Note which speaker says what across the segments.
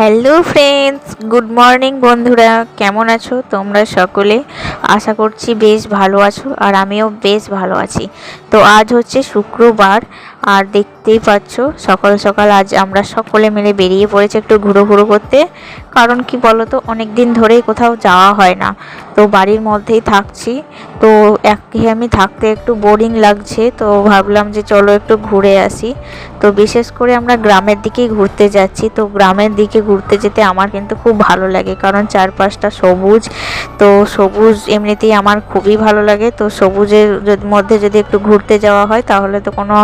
Speaker 1: Hello friends good morning বন্ধুরা। কেমন আছো? তোমরা সকলে? আশা করছি বেশ ভালো আছো, আর আমিও বেশ ভালো আছি। তো আজ হচ্ছে শুক্রবার। আর দেখতেই পাচ্ছ, সকাল সকাল আজ আমরা সকলে মিলে বেরিয়ে পড়েছি একটু ঘুরো ঘুরো করতে। কারণ কি বলো তো অনেক দিন ধরেই কোথাও যাওয়া হয় না। তো বাড়ির মধ্যেই থাকছি। তো একঘেয়েমি থাকতে একটু বোরিং লাগছে, তো ভাবলাম যে চলো একটু ঘুরে আসি। তো বিশেষ করে আমরা গ্রামের দিকেই ঘুরতে যাচ্ছি। তো গ্রামের দিকে ঘুরতে যেতে আমার কিন্তু খুব ভালো লাগে, কারণ চারপাশটা সবুজ। তো সবুজ এমনিতেই আমার খুবই ভালো লাগে। তো সবুজের মধ্যে যদি একটু ঘুরতে যাওয়া হয়, তাহলে তো কোনো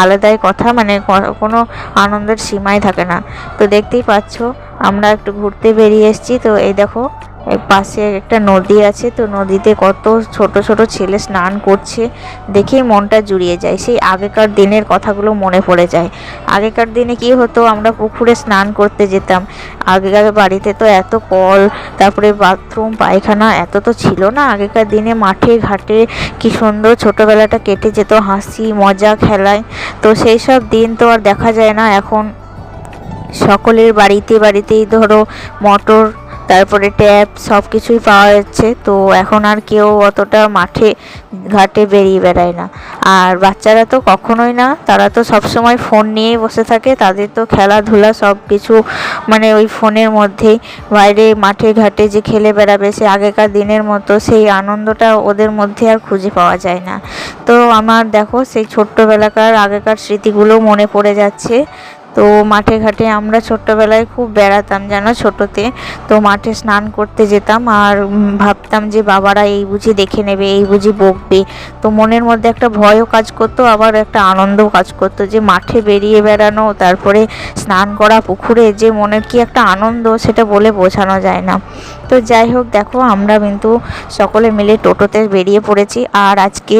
Speaker 1: আলাদাই কথা মানে কোনো আনন্দের সীমাই থাকে না। তো দেখতেই পাচ্ছ, আমরা একটু ঘুরতে বেরিয়ে এসেছি। তো এই দেখো পাশে একটা নদী আছে, তো নদীতে কত ছোট ছোট ছেলে স্নান করছে দেখেই মনটা জুড়িয়ে যায়। সেই আগেকার দিনের কথাগুলো মনে পড়ে যায়। আগেকার দিনে কি হতো, আমরা পুকুরে স্নান করতে যেতাম। আগেকার বাড়িতে তো এত কল, তারপরে বাথরুম, পায়খানা এত তো ছিল না। আগেকার দিনে মাঠে, ঘাটে কি সুন্দর ছোটোবেলাটা কেটে যেত, হাসি, মজা, খেলায়। তো সেই সব দিন তো আর দেখা যায় না। এখন সকলের বাড়িতে, বাড়িতেই ধরো মোটর তারপরে ট্যাপ সব কিছুই পাওয়া যাচ্ছে। তো এখন আর কেউ অতটা মাঠে, ঘাটে বেরিয়ে বেড়ায় না। আর বাচ্চারা তো কখনোই না, তারা তো সবসময় ফোন নিয়েই বসে থাকে। তাদের তো খেলাধুলা সব কিছু মানে ওই ফোনের মধ্যেই। বাইরে মাঠে, ঘাটে যে খেলে বেড়াবে সে আগেকার দিনের মতো, সেই আনন্দটা ওদের মধ্যে আর খুঁজে পাওয়া যায় না। তো আমার, দেখো, সেই ছোট্টবেলাকার আগেকার স্মৃতিগুলো মনে পড়ে যাচ্ছে। তো মাঠে ঘাটে আমরা ছোট্টবেলায় খুব বেড়াতাম জানো ছোটোতে। তো মাঠে স্নান করতে যেতাম আর ভাবতাম যে বাবারা এই বুঝি দেখে নেবে, এই বুঝি বকবে। তো মনের মধ্যে একটা ভয়ও কাজ করতো, আবার একটা আনন্দও কাজ করতো যে মাঠে বেরিয়ে বেড়ানো, তারপরে স্নান করা পুকুরে যে মনের কি একটা আনন্দ সেটা বলে বোঝানো যায় না। তো যাই হোক, দেখো আমরা কিন্তু সকলে মিলে টোটোতে বেরিয়ে পড়েছি। আর আজকে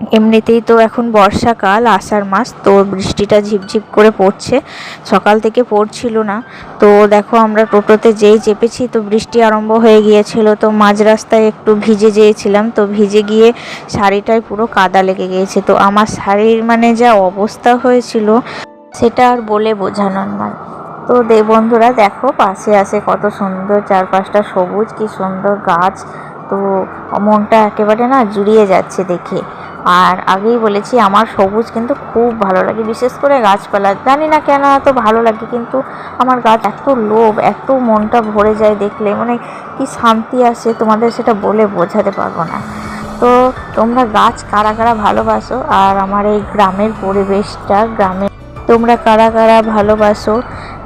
Speaker 1: এমনিতেই তো এখন বর্ষাকাল, আষাঢ় মাস, তো বৃষ্টিটা ঝিপঝিপ করে পড়ছে। সকাল থেকে পড়ছিল না। তো দেখো আমরা টোটোতে যেই চেপেছি, তো বৃষ্টি আরম্ভ হয়ে গিয়েছিল। তো মাঝ রাস্তায় একটু ভিজে যেয়েছিলাম, তো ভিজে গিয়ে শাড়িটায় পুরো কাদা লেগে গিয়েছে। তো আমার শাড়ির মানে যা অবস্থা হয়েছিল, সেটা আর বলে বোঝানোর নয়। তো দে বন্ধুরা, দেখো পাশে আছে কত সুন্দর চারপাশটা সবুজ, কি সুন্দর গাছ। তো মনটা একেবারে না জুড়িয়ে যাচ্ছে দেখে। আর আগেই বলেছি, আমার সবুজ কিন্তু খুব ভালো লাগে, বিশেষ করে গাছপালা। জানি না কেন এত ভালো লাগে, কিন্তু আমার গাছ এত লোভ, এত মনটা ভরে যায় দেখলে মানে কি শান্তি আসে তোমাদের সেটা বলে বোঝাতে পারব না। তো তোমরা গাছ কারা কারা ভালোবাসো? আর আমার এই গ্রামের পরিবেশটা, গ্রামে তোমরা কারা কারা ভালোবাসো?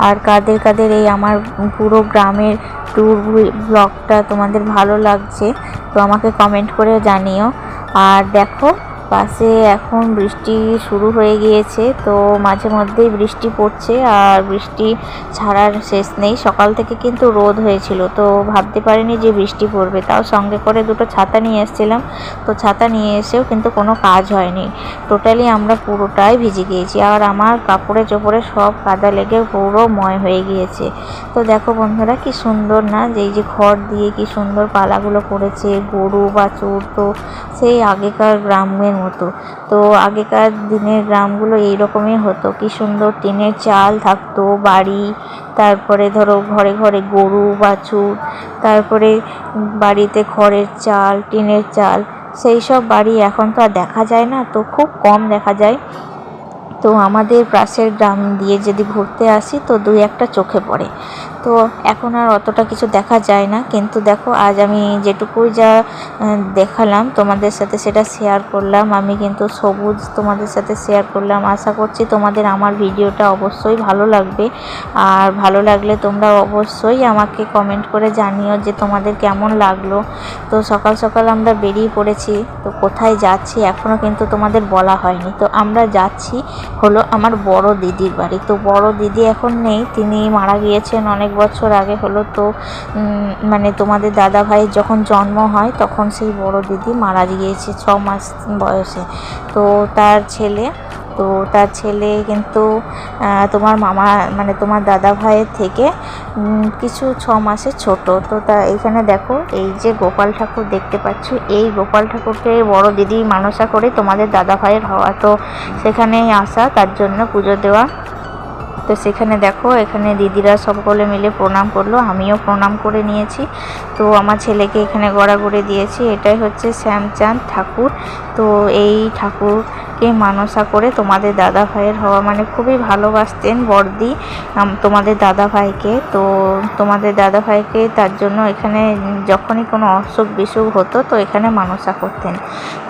Speaker 1: আর কাদের কাদের এই আমার পুরো গ্রামের ট্যুর ব্লগটা তোমাদের ভালো লাগছে, তো আমাকে কমেন্ট করে জানিও। আর দেখো পাশে এখন বৃষ্টি শুরু হয়ে গিয়েছে, তো মাঝে মধ্যেই বৃষ্টি পড়ছে আর বৃষ্টি ছাড়ার শেষ নেই। সকাল থেকে কিন্তু রোদ হয়েছিল, তো ভাবতে পারিনি যে বৃষ্টি পড়বে। তাও সঙ্গে করে দুটো ছাতা নিয়ে এসেছিলাম, তো ছাতা নিয়ে এসেও কিন্তু কোনো কাজ হয়নি। টোটালি আমরা পুরোটাই ভিজে গিয়েছি আর আমার কাপড়ে চোপড়ে সব কাদা লেগে পুরো ময় হয়ে গিয়েছে। তো দেখো বন্ধুরা কি সুন্দর না, যে এই যে খড় দিয়ে কি সুন্দর পালাগুলো করেছে গরু বা বাছুর, তো সেই আগেকার গ্রামের মতো তো আগেকার দিনের গ্রামগুলো এইরকমই হতো। কি সুন্দর টিনের চাল থাকতো, বাড়ি, তারপরে ধরো ঘরে ঘরে গরু, বাছুর, তারপরে বাড়িতে খড়ের চাল, টিনের চাল, সেই সব বাড়ি এখন তো আর দেখা যায় না, তো খুব কম দেখা যায়। তো আমাদের পাশের গ্রাম দিয়ে যদি ঘুরতে আসি, তো দুই একটা চোখে পড়ে। তো এখন আর অতটা কিছু দেখা যায় না। কিন্তু দেখো, আজ আমি যেটুকুই যা দেখালাম, তোমাদের সাথে সেটা শেয়ার করলাম। আমি কিন্তু সবুজ তোমাদের সাথে শেয়ার করলাম। আশা করছি তোমাদের আমার ভিডিওটা অবশ্যই ভালো লাগবে। আর ভালো লাগলে তোমরা অবশ্যই আমাকে কমেন্ট করে জানিও যে তোমাদের কেমন লাগল। তো সকাল সকাল আমরা বেরিয়ে পড়েছি। তো কোথায় যাচ্ছি এখনও কিন্তু তোমাদের বলা হয়নি। তো আমরা যাচ্ছি হলো আমার বড় দিদির বাড়ি। তো বড় দিদি এখন নেই। তিনি মারা গিয়েছেন অনেক বছর আগে হলো তো মানে তোমাদের দাদা ভাইয়ের যখন জন্ম হয় তখন সেই বড় দিদি মারা গিয়েছে ছ মাস বয়সে। তো তার ছেলে, তো তার ছেলে কিন্তু তোমার মামা মানে তোমার দাদা ভাইয়ের থেকে কিছু ছ মাসে ছোট। তো তা এখানে দেখো, এই যে গোপাল ঠাকুর দেখতে পাচ্ছ, এই গোপাল ঠাকুরকে বড় দিদি মানসা করে তোমাদের দাদা ভাইয়ের হওয়া। তো সেখানেই আসা, তার জন্য পুজো দেওয়া। তো সেখানে দেখো, এখানে দিদিরা সকলে মিলে প্রণাম করল, আমিও প্রণাম করে নিয়েছি। তো আমার ছেলেকে এখানে গড়া গড়াগড়ি দিয়েছি, এটাই হচ্ছে শ্যামচাঁদ ঠাকুর। তো এই ঠাকুরকে মানসা করে তোমাদের দাদা ভাইয়ের হওয়া মানে খুবই ভালোবাসতেন বর্দি তোমাদের দাদা ভাইকে। তো তোমাদের দাদা ভাইকে তার জন্য এখানে যখনই কোনো অসুখ বিসুখ হতো, তো এখানে মানসা করতেন।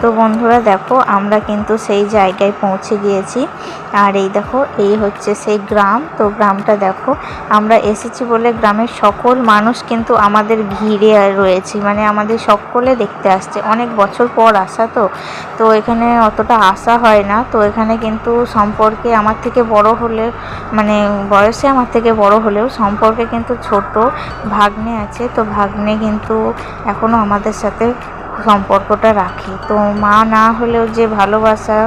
Speaker 1: তো বন্ধুরা দেখো, আমরা কিন্তু সেই জায়গায় পৌঁছে গিয়েছি। আর এই দেখো, এই হচ্ছে সেই গ্রাম। তো গ্রামটা দেখো, আমরা এসেছি বলে গ্রামের সকল মানুষ কিন্তু আমাদের ঘিরে রয়েছে। মানে আমাদের সকলে দেখতে আসছে। অনেক বছর পর আসা তো। তো এখানে অতটা আসা হয় না। তো এখানে কিন্তু সম্পর্কে আমার থেকে বড় হলে মানে বয়সে আমার থেকে বড় হলেও সম্পর্কে কিন্তু ছোট ভাগ্নে আছে। তো ভাগ্নে কিন্তু এখনও আমাদের সাথে সম্পর্কটা রাখে। তো মা না হলেও যে ভালোবাসা,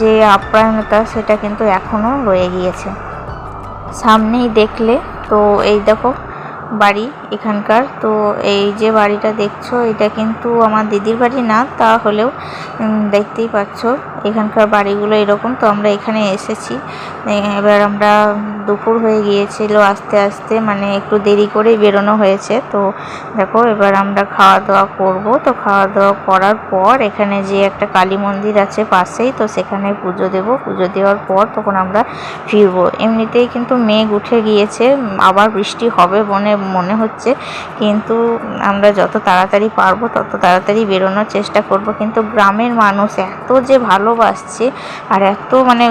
Speaker 1: যে আপ্যায়নতা সেটা কিন্তু এখনও রয়ে গিয়েছে। সামনেই দেখলে, তো এই দেখো বাড়ি এখানকার। তো এই যে বাড়িটা দেখছ, এটা কিন্তু আমার দিদির বাড়ি না, তা হলেও দেখতেই পাচ্ছ। এখানকার বাড়িগুলো এরকম, তো আমরা এখানে এসেছি। এবার আমরা দুপুর হয়ে গিয়েছিল আস্তে আস্তে মানে একটু দেরি করেই বেরোনো হয়েছে। তো দেখো, এবার আমরা খাওয়া দাওয়া করব। তো খাওয়া দাওয়া করার পর এখানে যে একটা কালী মন্দির আছে পাশেই, তো সেখানে পুজো দেব। পুজো দেওয়ার পর তখন আমরা ফিরবো। এমনিতেই কিন্তু মেঘ উঠে গিয়েছে, আবার বৃষ্টি হবে মনে মনে হচ্ছে। কিন্তু আমরা যত তাড়াতাড়ি পারব, তত তাড়াতাড়ি বেরোনোর চেষ্টা করব। কিন্তু গ্রামের মানুষ এত যে ভালোবাসছে আর এত মানে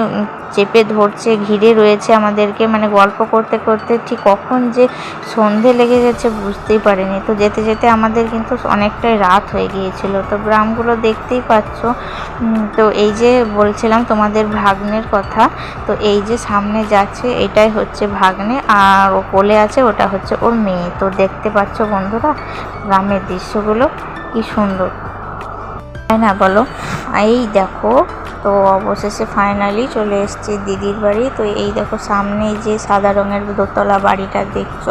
Speaker 1: চেপে ধরছে, ঘিরে রয়েছে আমাদেরকে মানে গল্প করতে করতে ঠিক কখন যে সন্ধে লেগে গেছে বুঝতেই পারিনি। তো যেতে যেতে আমাদের কিন্তু অনেকটাই রাত হয়ে গিয়েছিল। তো গ্রামগুলো দেখতেই পাচ্ছ। তো এই যে বলছিলাম তোমাদের ভাগ্নের কথা, তো এই যে সামনে যাচ্ছে, এটাই হচ্ছে ভাগ্নে। আর ও কোলে আছে, ওটা হচ্ছে ওর মেয়ে। তো দেখতে পাচ্ছ বন্ধুরা, গ্রামের দৃশ্যগুলো, কি সুন্দর। তাই না বলো? এই দেখো, তো অবশেষে ফাইনালি চলে এসেছি দিদির বাড়ি। তো এই দেখো, সামনে যে সাদা রঙের দোতলা বাড়িটা দেখছ,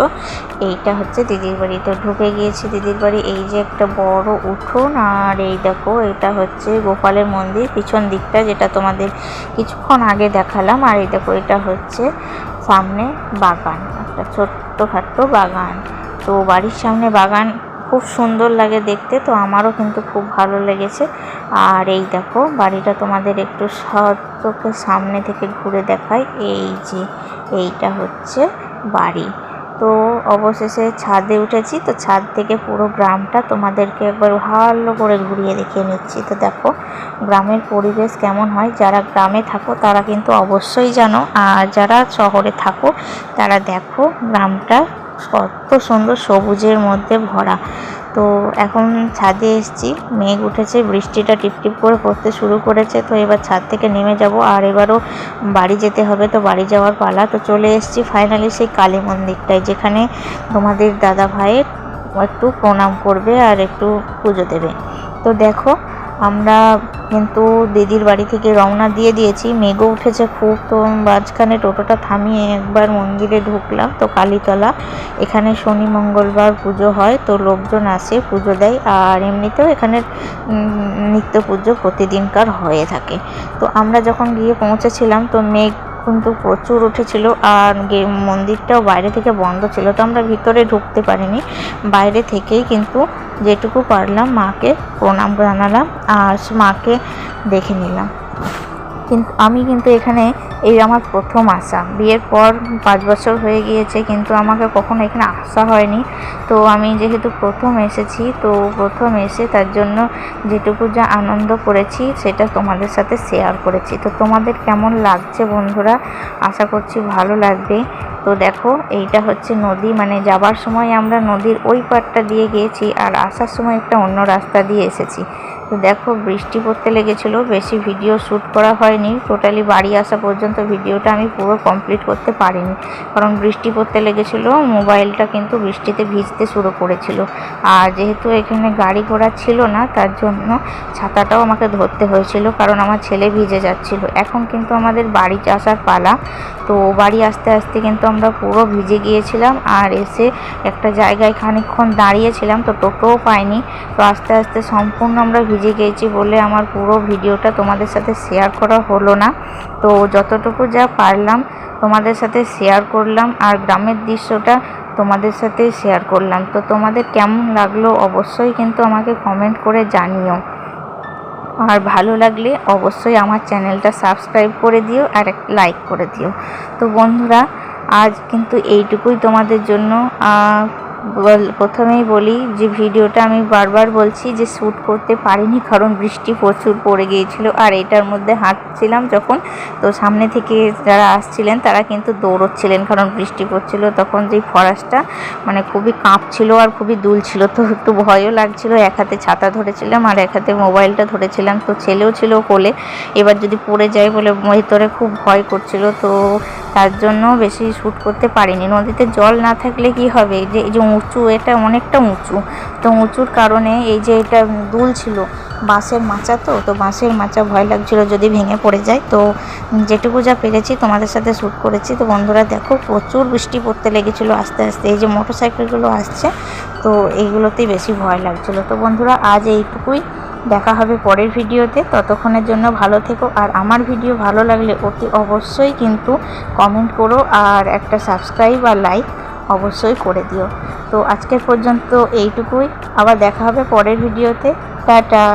Speaker 1: এইটা হচ্ছে দিদির বাড়ি। তো ঢুকে গিয়েছি দিদির বাড়ি, এই যে একটা বড় উঠোন, আর এই দেখো, এটা হচ্ছে গোপালের মন্দির। পিছন দিকটা যেটা তোমাদের কিছুক্ষণ আগে দেখালাম, আর এই দেখো, এটা হচ্ছে সামনে বাগান, একটা ছোট্টখাট্টো বাগান। তো বাড়ির সামনে বাগান খুব সুন্দর লাগে দেখতে, তো আমারও কিন্তু খুব ভালো লেগেছে। আর এই দেখো, বাড়িটা তোমাদের একটু সতকে সামনে থেকে ঘুরে দেখায়। এই যে, এইটা হচ্ছে বাড়ি। তো অবশেষে ছাদে উঠেছি। তো ছাদ থেকে পুরো গ্রামটা তোমাদেরকে একবার ভালো করে ঘুরিয়ে দেখিয়ে নিচ্ছি। তো দেখো, গ্রামের পরিবেশ কেমন হয়? যারা গ্রামে থাকো, তারা কিন্তু অবশ্যই জানো। আর যারা শহরে থাকো, তারা দেখো গ্রামটা কত সুন্দর সবুজের মধ্যে ভরা। তো এখন ছাদে এসেছি। মেঘ উঠেছে, বৃষ্টিটা টিপটিপ করে পড়তে শুরু করেছে। তো এবার ছাদ থেকে নেমে যাব আর এবারও বাড়ি যেতে হবে। তো বাড়ি যাওয়ার পালা। তো চলে এসেছি ফাইনালি সেই কালী মন্দিরটায়, যেখানে তোমাদের দাদা ভাইয়ের একটু প্রণাম করবে আর একটু পুজো দেবে। তো দেখো আমরা কিন্তু দিদির বাড়ি থেকে রওনা দিয়ে দিয়েছি। মেঘও উঠেছে খুব, তো মাঝখানে টোটোটা থামিয়ে একবার মন্দিরে ঢুকলাম, তো কালীতলা। এখানে শনি, মঙ্গলবার পুজো হয়, তো লোকজন আসে, পুজো দেয়, আর এমনিতেও এখানে নিত্য পুজো প্রতিদিনকার হয়ে থাকে। তো আমরা যখন গিয়ে পৌঁছেছিলাম, তো মেঘ কিন্তু প্রচুর উঠেছিল আর মন্দিরটাও বাইরে থেকে বন্ধ ছিল, তো আমরা ভিতরে ঢুকতে পারিনি। বাইরে থেকেই কিন্তু যেটুকু পারলাম মাকে প্রণাম জানালাম আর মাকে দেখে নিলাম। কিন্তু আমি কিন্তু এখানে, এই আমার প্রথম আসা। বিয়ের পর পাঁচ বছর হয়ে গিয়েছে, কিন্তু আমাকে কখনো এখানে আসা হয়নি। তো আমি যেহেতু প্রথম এসেছি, তো প্রথম এসে তার জন্য যেটুকু যা আনন্দ করেছি, সেটা তোমাদের সাথে শেয়ার করেছি। তো তোমাদের কেমন লাগছে বন্ধুরা? আশা করছি ভালো লাগবে। তো দেখো, এইটা হচ্ছে নদী। মানে যাবার সময় আমরা নদীর ওই পাড়টা দিয়ে গিয়েছি, আর আসার সময় একটা অন্য রাস্তা দিয়ে এসেছি। তো দেখো, বৃষ্টি পড়তে লেগেছিল, বেশি ভিডিও শ্যুট করা হয়নি। টোটালি বাড়ি আসা পর্যন্ত ভিডিওটা আমি পুরো কমপ্লিট করতে পারিনি। কারণ বৃষ্টি পড়তে লেগেছিল, মোবাইলটা কিন্তু বৃষ্টিতে ভিজতে শুরু করেছিল। আর যেহেতু এখানে গাড়ি ঘোড়া ছিল না, তার জন্য ছাতাটাও আমাকে ধরতে হয়েছিল, কারণ আমার ছেলে ভিজে যাচ্ছিল। এখন কিন্তু আমাদের বাড়ি আসার পালা, তো বাড়ি আসতে আসতে কিন্তু আমরা পুরো ভিজে গিয়েছিলাম আর এসে একটা জায়গায় খানিকক্ষণ দাঁড়িয়েছিলাম, তো টোটোও পাইনি। তো আস্তে আস্তে সম্পূর্ণ আমরা ভিজে গিয়েছি বলে আমার পুরো ভিডিওটা তোমাদের সাথে শেয়ার করা হলো না। তো যতটুকু যা পারলাম তোমাদের সাথে শেয়ার করলাম আর গ্রামের দৃশ্যটা তোমাদের সাথে শেয়ার করলাম। তো তোমাদের কেমন লাগল অবশ্যই কিন্তু আমাকে কমেন্ট করে জানিও। আর ভালো লাগলে অবশ্যই আমার চ্যানেলটা সাবস্ক্রাইব করে দিও আর লাইক করে দিও। তো বন্ধুরা, আজ কিন্তু এইটুকুই তোমাদের জন্য। প্রথমেই বলি যে ভিডিওটা আমি বারবার বলছি যে শ্যুট করতে পারিনি, কারণ বৃষ্টি প্রচুর পড়ে গিয়েছিল। আর এটার মধ্যে হাঁটছিলাম যখন, তো সামনে থেকে যারা আসছিলেন তারা কিন্তু দৌড়চ্ছিলেন, কারণ বৃষ্টি পড়ছিল। তখন যেই ফরাসটা মানে খুবই কাঁপছিল আর খুবই দুলছিল, তো একটু ভয়ও লাগছিল। এক হাতে ছাতা ধরেছিলাম আর এক হাতে মোবাইলটা ধরেছিলাম। তো ছেলেও ছিল কোলে, এবার যদি পড়ে যায় বলে ভিতরে খুব ভয় করছিল। তো তার জন্য বেশি শ্যুট করতে পারিনি। নদীতে জল না থাকলে কি হবে? যে, এই যে উঁচু, এটা অনেকটা উঁচু। তো উঁচুর কারণে এই যে এটা দুল ছিল, বাঁশের মাচা তো তো বাঁশের মাচা ভয় লাগছিল যদি ভেঙে পড়ে যায়। তো যেটুকু যা পেরেছি তোমাদের সাথে শ্যুট করেছি। তো বন্ধুরা দেখো, প্রচুর বৃষ্টি পড়তে লেগেছিল আস্তে আস্তে। এই যে মোটর সাইকেলগুলো আসছে, তো এইগুলোতেই বেশি ভয় লাগছিল। তো বন্ধুরা, আজ এইটুকুই। দেখা হবে পরের ভিডিওতে। ততক্ষণের জন্য ভালো থেকো। আর আমার ভিডিও ভালো লাগলে অতি অবশ্যই কিন্তু কমেন্ট করো আর একটা সাবস্ক্রাইব আর লাইক অবশ্যই করে দিও। তো আজকের পর্যন্ত এইটুকুই। আবার দেখা হবে পরের ভিডিওতে। টাটা!